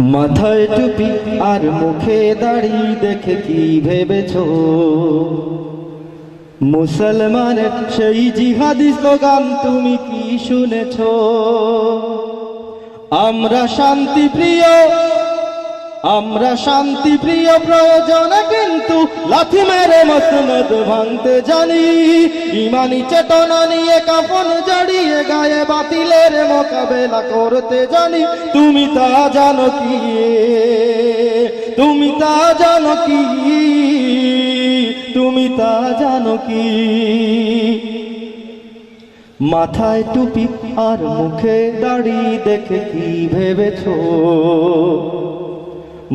মাথায় টুপি আর মুখে দাড়ি দেখে কি ভেবেছ? মুসলমানের সেই জিহাদি স্লোগান তুমি কি শুনেছ? আমরা শান্তি প্রিয় আমরা শান্তি প্রিয় প্রয়োজন, কিন্তু লাথি মেরে মসনদ ভাঙতে জানি। ইমানি চেতনা নিয়ে কাফন জড়িয়ে গায়ে বাতিলের মোকাবেলা করতে জানি। তুমি তা জানো কি? তুমি তা জানো কি? তুমি তা জানো কি? মাথায় টুপি আর মুখে দাড়ি দেখে কি ভেবেছো?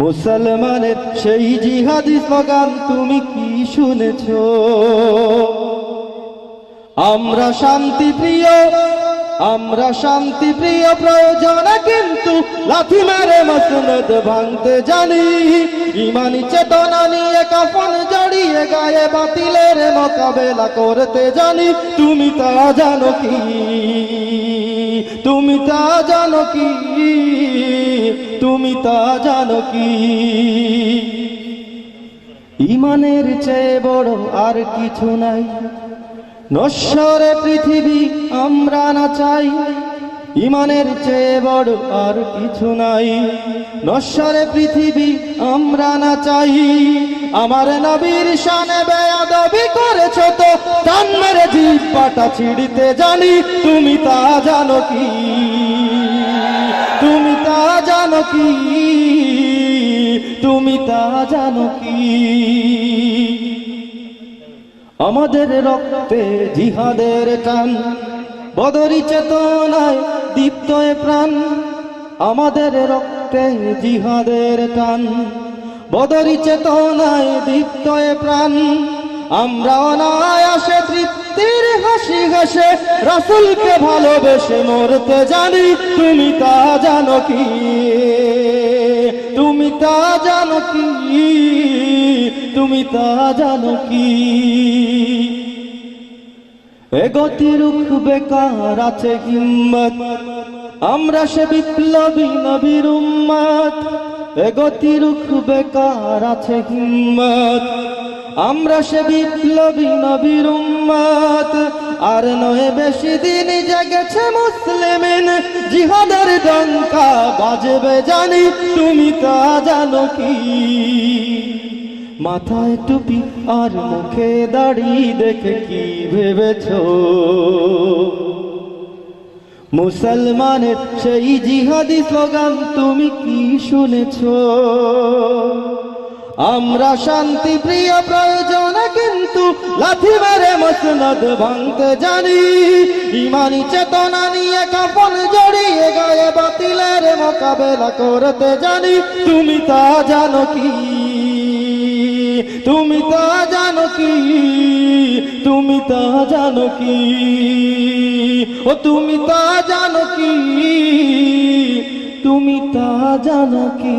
মুসলমানের সেই জিহাদি স্লোগান তুমি কি শুনেছ? আমরা শান্তি প্রিয়, আমরা শান্তি প্রিয় প্রয়োজন, কিন্তু লাথি মেরে মসনদ ভাঙতে জানি। ইমানি চেতনা নিয়ে কাফন জড়িয়ে গায়ে বাতিলের মোকাবেলা করতে জানি। তুমি তা জানো কি? তুমি তা জানো কি? তুমি তা জানো কি ইমানের চেয়ে বড় আর কিছু নাই। নশ্বরে পৃথিবী আমরা না চাই। ইমানের চেয়ে বড় আর কিছু নাই। নশ্বরে পৃথিবী আমরা না চাই। আমার নবীর শানে বেয়াদবি করেছ তো টান মেরে জিব্বাটা ছিড়িতে জানি, তুমি তা জানো কি? জানো কি? তুমি তা জানো কি? আমাদের রক্তে জিহাদের টান, বদরি চেতনায় দীপ্ত প্রাণ। আমাদের রক্তে জিহাদের টান, বদরি চেতনায় দীপ্ত প্রাণ। আমরা অনায়াসে তৃপ্তির হাসি হাসে, রাসুলকে ভালোবেসে মরতে জানি, তুমি তা জানো কি? তুমি তা জানো কি? তুমি তা জানো কি? এ গতি বেকার আছে হিম্মত, আমরা সে বিপ্লবী নবীর উম্মত। এ গতি বেকার আছে হিম্মত। আমরা সে বিপ্লবী নবীর উম্মত। আর নয়, বেশি দিন জেগেছে মুসলিমিন। জিহাদের ডঙ্কা বাজবে জানি, তুমি তা জানো কি? মাথায় টুপি আর মুখে দাড়ি দেখে কি ভেবেছ? মুসলমানের সেই জিহাদি স্লোগান তুমি কি শুনেছ? আমরা শান্তি প্রিয় প্রয়োজনে, কিন্তু লাথি মেরে মসনদ ভাঙতে জানি। ইমানি চেতনা নিয়ে কাপন জড়িয়ে গায়ে বাতিলের মোকাবেলা করতে জানি। তুমি তা জানো কি? তুমি তা জানো কি? তুমি তা জানো কি? ও তুমি তা জানো কি? তুমি তা জানো কি?